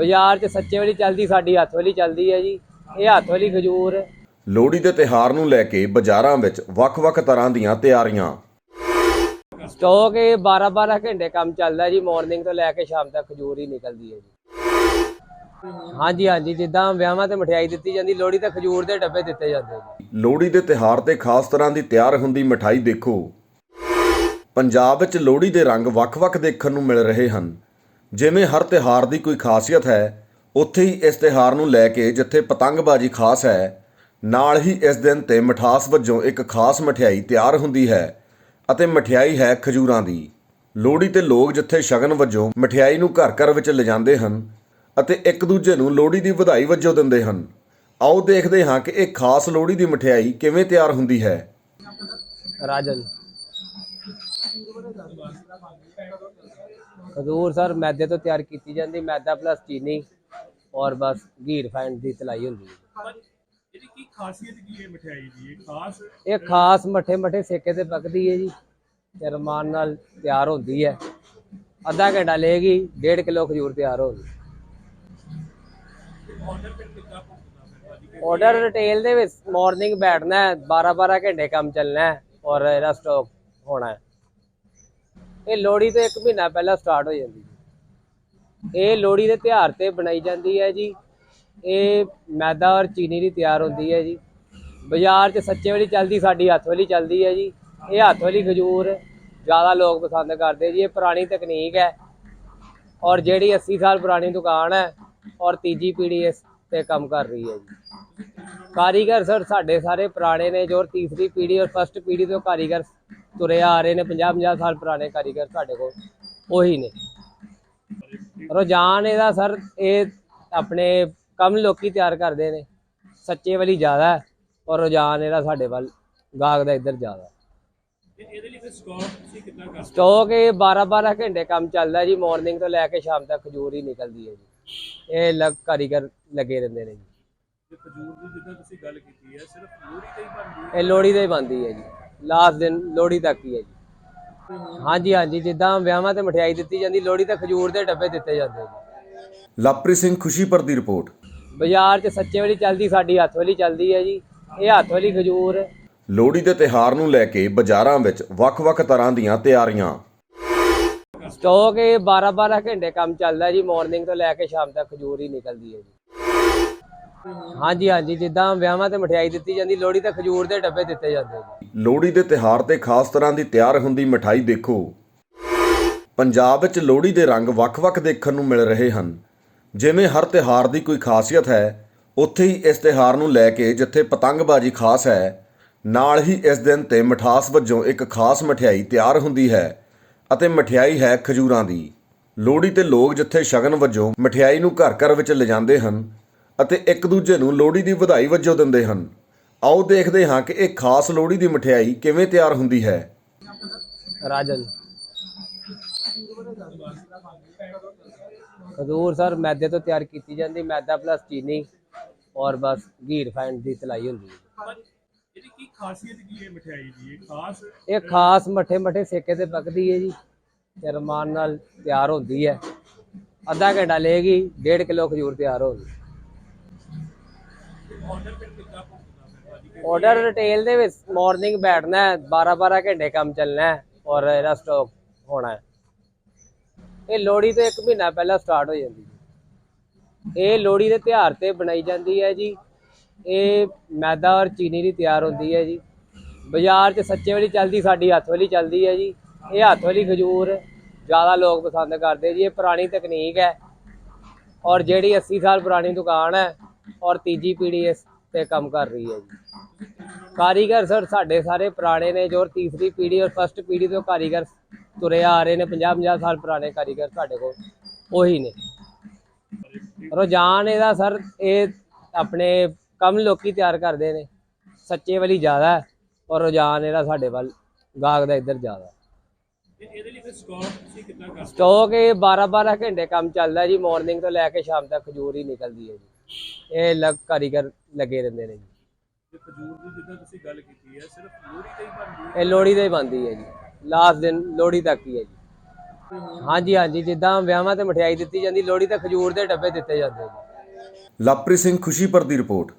ਬਾਜ਼ਾਰ 'ਚ ਸੱਚੇ ਵਾਲੀ ਚੱਲਦੀ ਸਾਡੀ ਹੱਥ ਵਾਲੀ ਚੱਲਦੀ ਹੈ ਜੀ। ਇਹ ਹੱਥ ਵਾਲੀ ਖਜੂਰ। ਲੋਹੜੀ ਦੇ ਤਿਹਾਰ ਨੂੰ ਲੈ ਕੇ ਬਾਜ਼ਾਰਾਂ ਵਿੱਚ ਵੱਖ-ਵੱਖ ਤਰ੍ਹਾਂ ਦੀਆਂ ਤਿਆਰੀਆਂ। ਸਟਾਕ ਇਹ 12-12 ਘੰਟੇ ਕੰਮ ਚੱਲਦਾ ਜੀ ਮਾਰਨਿੰਗ ਤੋਂ ਲੈ ਕੇ ਸ਼ਾਮ ਤੱਕ ਖਜੂਰ ਹੀ ਨਿਕਲਦੀ ਹੈ ਜੀ। ਹਾਂਜੀ ਹਾਂਜੀ ਜਿੱਦਾਂ ਵਿਆਹਾਂ ਤੇ ਮਠਿਆਈ ਦਿੱਤੀ ਜਾਂਦੀ ਲੋਹੜੀ ਤੇ ਖਜੂਰ ਦੇ ਡੱਬੇ ਦਿੱਤੇ ਜਾਂਦੇ ਜੀ। ਲੋਹੜੀ ਦੇ ਤਿਹਾਰ ਤੇ ਖਾਸ ਤਰ੍ਹਾਂ ਦੀ ਤਿਆਰ ਹੁੰਦੀ ਮਠਾਈ ਦੇਖੋ। ਪੰਜਾਬ ਵਿੱਚ ਲੋਹੜੀ ਦੇ ਰੰਗ ਵੱਖ-ਵੱਖ ਦੇਖਣ ਨੂੰ ਮਿਲ ਰਹੇ ਹਨ। ਜਿਵੇਂ ਹਰ ਤਿਹਾਰ ਦੀ ਕੋਈ ਖਾਸੀਅਤ ਹੈ, ਉੱਥੇ ਹੀ ਇਸ ਤਿਹਾਰ ਨੂੰ ਲੈ ਕੇ ਜਿੱਥੇ ਪਤੰਗਬਾਜ਼ੀ ਖਾਸ ਹੈ, ਨਾਲ ਹੀ ਇਸ ਦਿਨ ਤੇ ਮਠਾਸ ਵਜੋਂ ਇੱਕ ਖਾਸ ਮਠਿਆਈ ਤਿਆਰ ਹੁੰਦੀ ਹੈ ਅਤੇ ਮਠਿਆਈ ਹੈ ਖਜੂਰਾਂ ਦੀ। ਲੋਹੜੀ ਤੇ ਲੋਕ ਜਿੱਥੇ ਸ਼ਗਨ ਵਜੋਂ ਮਠਿਆਈ ਨੂੰ ਘਰ-ਘਰ ਵਿੱਚ ਲਿਜਾਂਦੇ ਹਨ ਅਤੇ ਇੱਕ ਦੂਜੇ ਨੂੰ ਲੋਹੜੀ ਦੀ ਵਧਾਈ ਵਜੋਂ ਦਿੰਦੇ ਹਨ। ਆਓ ਦੇਖਦੇ ਹਾਂ ਕਿ ਇਹ ਖਾਸ ਲੋਹੜੀ ਦੀ ਮਠਿਆਈ ਕਿਵੇਂ ਤਿਆਰ ਹੁੰਦੀ ਹੈ। ਰਾਜਨ ਖਜੂਰ ਸਰ ਮੈਦੇ ਤੋਂ ਤਿਆਰ ਕੀਤੀ ਜਾਂਦੀ ਮੈਦਾ ਪਲੱਸ ਚੀਨੀ ਔਰ ਬਸ ਘੀ ਰਿਫਾਈਨਡ ਦੀ ਤਲਾਈ ਹੁੰਦੀ ਹੈ। ਇਹਦੀ ਕੀ ਖਾਸੀਅਤ ਕੀ ਹੈ ਮਠਿਆਈ ਦੀ? ਇਹ ਖਾਸ? ਇਹ ਖਾਸ ਮੱਠੇ ਮੱਠੇ ਸੇਕੇ ਤੇ ਪੱਕਦੀ ਹੈ ਜੀ ਤੇ ਰਮਾਨ ਨਾਲ ਤਿਆਰ ਹੁੰਦੀ ਹੈ। ਅੱਧਾ ਘੰਟਾ ਲਏਗੀ 1.5 ਕਿਲੋ ਖਜੂਰ ਤਿਆਰ ਹੋਗੀ ਆਰਡਰ ਫਿਰ ਕਿੱਦਾਂ ਭੁਗਤਣਾ ਫਿਰ ਭਾਜੀ? ਆਰਡਰ ਰਿਟੇਲ ਦੇ ਵਿੱਚ ਮਾਰਨਿੰਗ ਬੈਠਣਾ ਹੈ 12 12 ਘੰਟੇ ਕੰਮ ਚੱਲਣਾ ਹੈ ਔਰ ਇਹਦਾ ਸਟਾਕ ਹੋਣਾ ਹੈ। ਇਹ ਲੋਹੜੀ ਤੋਂ 1 ਮਹੀਨਾ ਪਹਿਲਾਂ ਸਟਾਰਟ ਹੋ ਜਾਂਦੀ ਹੈ ਇਹ ਲੋਹੜੀ ਦੇ ਤਿਉਹਾਰ ਤੇ ਬਣਾਈ ਜਾਂਦੀ ਹੈ ਜੀ। ਇਹ ਮੈਦਾ ਔਰ ਚੀਨੀ ਦੀ ਤਿਆਰ ਹੁੰਦੀ ਹੈ ਜੀ। ਬਾਜ਼ਾਰ 'ਚ ਸੱਚੇ ਵਾਲੀ ਚੱਲਦੀ, ਸਾਡੀ ਹੱਥ ਵਾਲੀ ਚੱਲਦੀ ਹੈ ਜੀ। ਇਹ ਹੱਥ ਵਾਲੀ ਖਜੂਰ ਜ਼ਿਆਦਾ ਲੋਕ ਪਸੰਦ ਕਰਦੇ ਜੀ। ਇਹ ਪੁਰਾਣੀ ਤਕਨੀਕ ਹੈ ਔਰ ਜਿਹੜੀ 80 ਸਾਲ ਪੁਰਾਣੀ ਦੁਕਾਨ ਹੈ ਔਰ ਤੀਜੀ ਪੀੜ੍ਹੀ ਇਸ ਤੇ ਕੰਮ ਕਰ ਰਹੀ ਹੈ ਜੀ। ਕਾਰੀਗਰ ਸਰ ਸਾਡੇ ਸਾਰੇ ਪੁਰਾਣੇ ਨੇ ਜੋ ਤੀਸਰੀ ਪੀੜ੍ਹੀ ਔਰ ਫਸਟ ਪੀੜ੍ਹੀ ਤੋਂ ਕਾਰੀਗਰ ਤੁਰੇ ਆ ਰਹੇ ਨੇ 50 50 ਸਾਲ ਪੁਰਾਣੇ ਕਾਰੀਗਰ ਸਾਡੇ ਕੋਲ ਉਹੀ ਨੇ। ਰੁਝਾਨ ਇਹਦਾ ਸਰ ਇਹ ਆਪਣੇ ਕਮ ਲੋਕੀ ਤਿਆਰ ਕਰਦੇ ਨੇ ਸੱਚੇ ਵਾਲੀ ਜ਼ਿਆਦਾ ਹੈ ਔਰ ਰੁਝਾਨ ਇਹਦਾ ਸਾਡੇ ਵੱਲ ਗਾਹਕ ਦਾ ਇੱਧਰ ਜ਼ਿਆਦਾ ਹੈ। ਤੇ ਇਹਦੇ ਲਈ ਫਿਰ ਸਟਾਕ ਤੁਸੀਂ ਕਿੱਦਾਂ ਕਰਦੇ ਸਟਾਕ ਇਹ 12 12 ਘੰਟੇ ਕੰਮ ਚੱਲਦਾ ਜੀ ਮਾਰਨਿੰਗ ਤੋਂ ਲੈ ਕੇ ਸ਼ਾਮ ਤੱਕ ਖਜੂਰ ਹੀ ਨਿਕਲਦੀ ਹੈ ਜੀ। ਇਹ ਲੱਗ ਕਾਰੀਗਰ ਲੱਗੇ ਰਹਿੰਦੇ ਨੇ ਜੀ। ਤੇ ਖਜੂਰ ਦੀ ਜਿੱਦਾਂ ਤੁਸੀਂ ਗੱਲ ਕੀਤੀ ਹੈ ਸਿਰਫ ਲੋਹੜੀ ਤੇ ਹੀ ਬਣਦੀ ਹੈ? ਇਹ ਲੋਹੜੀ ਦੇ ਬੰਦੀ ਹੈ ਜੀ। ਲਾਸਟ ਦਿਨ ਲੋਹੜੀ ਤੱਕ ਹੀ ਹੈ ਜੀ। ਹਾਂਜੀ ਹਾਂਜੀ ਜਿੱਦਾਂ ਵਿਆਹਾਂ ਤੇ ਮਠਿਆਈ ਦਿੱਤੀ ਜਾਂਦੀ ਲੋਹੜੀ ਤੇ ਖਜੂਰ ਦੇ ਡੱਬੇ ਦਿੱਤੇ ਜਾਂਦੇ ਜੀ। ਲਵਪ੍ਰੀਤ ਸਿੰਘ ਖੁਸ਼ੀਪੁਰ ਦੀ ਰਿਪੋਰਟ। ਬਾਜ਼ਾਰ 'ਚ ਸੱਚੇ ਵਾਲੀ ਚੱਲਦੀ ਸਾਡੀ ਹੱਥ ਵਾਲੀ ਚੱਲਦੀ ਹੈ ਜੀ। ਇਹ ਹੱਥ ਵਾਲੀ ਖਜੂਰ। ਲੋਹੜੀ ਦੇ ਤਿਹਾਰ ਨੂੰ ਲੈ ਕੇ ਬਾਜ਼ਾਰਾਂ ਵਿੱਚ ਵੱਖ-ਵੱਖ ਤਰ੍ਹਾਂ ਦੀਆਂ ਤਿਆਰੀਆਂ। ਸਟਾਕ ਇਹ 12 12 ਘੰਟੇ ਕੰਮ ਚੱਲਦਾ ਜੀ ਮਾਰਨਿੰਗ ਤੋਂ ਲੈ ਕੇ ਸ਼ਾਮ ਤੱਕ ਖਜੂਰ ਹੀ ਨਿਕਲਦੀ ਹੈ ਜੀ। ਹਾਂਜੀ ਹਾਂਜੀ, ਜਿੱਦਾਂ ਵਿਆਹਾਂ ਤੇ ਮਠਿਆਈ ਦਿੱਤੀ ਜਾਂਦੀ, ਲੋਹੜੀ ਤੇ ਖਜੂਰ ਦੇ ਡੱਬੇ ਦਿੱਤੇ ਜਾਂਦੇ ਜੀ ਲੋਹੜੀ ਦੇ ਤਿਹਾਰ ਤੇ ਖਾਸ ਤਰ੍ਹਾਂ ਦੀ ਤਿਆਰ ਹੁੰਦੀ ਮਠਾਈ ਦੇਖੋ। ਪੰਜਾਬ ਵਿੱਚ ਲੋਹੜੀ ਦੇ ਰੰਗ ਵੱਖ-ਵੱਖ ਦੇਖਣ ਨੂੰ ਮਿਲ ਰਹੇ ਹਨ। ਜਿਵੇਂ ਹਰ ਤਿਹਾਰ ਦੀ ਕੋਈ ਖਾਸੀਅਤ ਹੈ, ਉੱਥੇ ਹੀ ਇਸ ਤਿਹਾਰ ਨੂੰ ਲੈ ਕੇ ਜਿੱਥੇ ਪਤੰਗਬਾਜ਼ੀ ਖਾਸ ਹੈ, ਨਾਲ ਹੀ ਇਸ ਦਿਨ ਤੇ ਮਠਾਸ ਵਜੋਂ ਇੱਕ ਖਾਸ ਮਠਿਆਈ ਤਿਆਰ ਹੁੰਦੀ ਹੈ ਅਤੇ ਮਠਿਆਈ ਹੈ ਖਜੂਰਾਂ ਦੀ। ਲੋਹੜੀ ਤੇ ਲੋਕ ਜਿੱਥੇ ਸ਼ਗਨ ਵਜੋਂ ਮਠਿਆਈ ਨੂੰ ਘਰ-ਘਰ ਵਿੱਚ ਲਿਜਾਂਦੇ ਹਨ ਅਤੇ ਇੱਕ ਦੂਜੇ ਨੂੰ ਲੋਹੜੀ ਦੀ ਵਧਾਈ ਵਜੋਂ ਦਿੰਦੇ ਹਨ। ਆਓ ਦੇਖਦੇ ਹਾਂ ਕਿ ਇਹ ਖਾਸ ਲੋਹੜੀ ਦੀ ਮਠਿਆਈ ਕਿਵੇਂ ਤਿਆਰ ਹੁੰਦੀ ਹੈ। ਰਾਜਨ ਖਜੂਰ ਸਰ ਮੈਦੇ ਤੋਂ ਤਿਆਰ ਕੀਤੀ ਜਾਂਦੀ ਮੈਦਾ ਪਲੱਸ ਚੀਨੀ ਔਰ ਬਸ ਘੀ ਰਿਫਾਈਨਡ ਦੀ ਤਲਾਈ ਹੁੰਦੀ ਹੈ। ਇਹਦੀ ਕੀ ਖਾਸੀਅਤ ਕੀ ਹੈ ਮਠਿਆਈ ਦੀ? ਇਹ ਖਾਸ ਇਹ ਖਾਸ ਮੱਠੇ ਮੱਠੇ ਸੇਕੇ ਤੇ ਪੱਕਦੀ ਹੈ ਜੀ ਤੇ ਰਮਾਨ ਨਾਲ ਤਿਆਰ ਹੁੰਦੀ ਹੈ। ਅੱਧਾ ਘੰਟਾ ਲਏਗੀ 1.5 ਕਿਲੋ ਖਜੂਰ ਤਿਆਰ ਹੋਗੀ ਆਰਡਰ ਰਿਟੇਲ ਦੇ ਵਿੱਚ ਮਾਰਨਿੰਗ ਬੈਠਣਾ ਹੈ 12 12 ਘੰਟੇ ਕੰਮ ਚੱਲਣਾ ਹੈ ਔਰ ਇਹਦਾ ਸਟਾਕ ਹੋਣਾ ਹੈ। ਇਹ ਲੋਹੜੀ ਤੋਂ 1 ਮਹੀਨਾ ਪਹਿਲਾਂ ਸਟਾਰਟ ਹੋ ਜਾਂਦੀ ਹੈ ਇਹ ਲੋਹੜੀ ਦੇ ਤਿਉਹਾਰ ਤੇ ਬਣਾਈ ਜਾਂਦੀ ਹੈ ਜੀ। ਇਹ ਮੈਦਾ ਔਰ ਚੀਨੀ ਦੀ ਤਿਆਰ ਹੁੰਦੀ ਹੈ ਜੀ। ਬਾਜ਼ਾਰ 'ਚ ਸੱਚੇ ਵਾਲੀ ਚੱਲਦੀ, ਸਾਡੀ ਹੱਥ ਵਾਲੀ ਚੱਲਦੀ ਹੈ ਜੀ। ਇਹ ਹੱਥ ਵਾਲੀ ਖਜੂਰ ਜ਼ਿਆਦਾ ਲੋਕ ਪਸੰਦ ਕਰਦੇ ਜੀ। ਇਹ ਪੁਰਾਣੀ ਤਕਨੀਕ ਹੈ ਔਰ ਜਿਹੜੀ 80 ਸਾਲ ਪੁਰਾਣੀ ਦੁਕਾਨ ਹੈ ਔਰ ਤੀਜੀ ਪੀੜ੍ਹੀ ਇਸ ਤੇ ਕੰਮ ਕਰ ਰਹੀ ਹੈ ਜੀ। ਕਾਰੀਗਰ ਸਰ ਸਾਡੇ ਸਾਰੇ ਪੁਰਾਣੇ ਨੇ ਜੋ ਤੀਸਰੀ ਪੀੜ੍ਹੀ ਔਰ ਫਸਟ ਪੀੜ੍ਹੀ ਤੋਂ ਕਾਰੀਗਰ ਤੁਰੇ ਆ ਰਹੇ ਨੇ 50 50 ਸਾਲ ਪੁਰਾਣੇ ਕਾਰੀਗਰ ਸਾਡੇ ਕੋਲ ਉਹੀ ਨੇ। ਰੁਝਾਨ ਇਹਦਾ ਸਰ ਇਹ ਆਪਣੇ ਕਮ ਲੋਕੀ ਤਿਆਰ ਕਰਦੇ ਨੇ ਸੱਚੇ ਵਾਲੀ ਜ਼ਿਆਦਾ ਔਰ ਰੁਝਾਨ ਇਹਦਾ ਸਾਡੇ ਵੱਲ ਗਾਹਕ ਦਾ ਇੱਧਰ ਜ਼ਿਆਦਾ ਇਹਦੇ ਲਈ ਫਿਰ ਸਟਾਕ ਤੁਸੀਂ ਕਿੱਦਾਂ ਕਰਦੇ ਸਟਾਕ ਇਹ 12 12 ਘੰਟੇ ਕੰਮ ਚੱਲਦਾ ਜੀ ਮਾਰਨਿੰਗ ਤੋਂ ਲੈ ਕੇ ਸ਼ਾਮ ਤੱਕ ਖਜੂਰ ਹੀ ਨਿਕਲਦੀ ਹੈ ਜੀ। ਇਹ ਲੱਗ ਕਾਰੀਗਰ ਲੱਗੇ ਰਹਿੰਦੇ ਨੇ ਜੀ। ਤੇ ਖਜੂਰ ਦੀ ਜਿੱਦਾਂ ਤੁਸੀਂ ਗੱਲ ਕੀਤੀ ਹੈ ਸਿਰਫ ਲੋਹੜੀ ਤੇ ਹੀ ਬਣਦੀ ਹੈ? ਇਹ ਲੋਹੜੀ ਦੇ ਬੰਦੀ ਹੈ ਜੀ। ਲਾਸਟ ਦਿਨ ਲੋਹੜੀ ਤੱਕ ਹੀ ਹੈ ਜੀ। ਹਾਂਜੀ ਹਾਂਜੀ ਜਿੱਦਾਂ ਵਿਆਹਾਂ ਤੇ ਮਠਿਆਈ ਦਿੱਤੀ ਜਾਂਦੀ ਲੋਹੜੀ ਤੇ ਖਜੂਰ ਦੇ ਡੱਬੇ ਦਿੱਤੇ ਜਾਂਦੇ ਜੀ ਲਵਪ੍ਰੀਤ ਸਿੰਘ ਖੁਸ਼ੀਪੁਰ ਦੀ ਰਿਪੋਰਟ।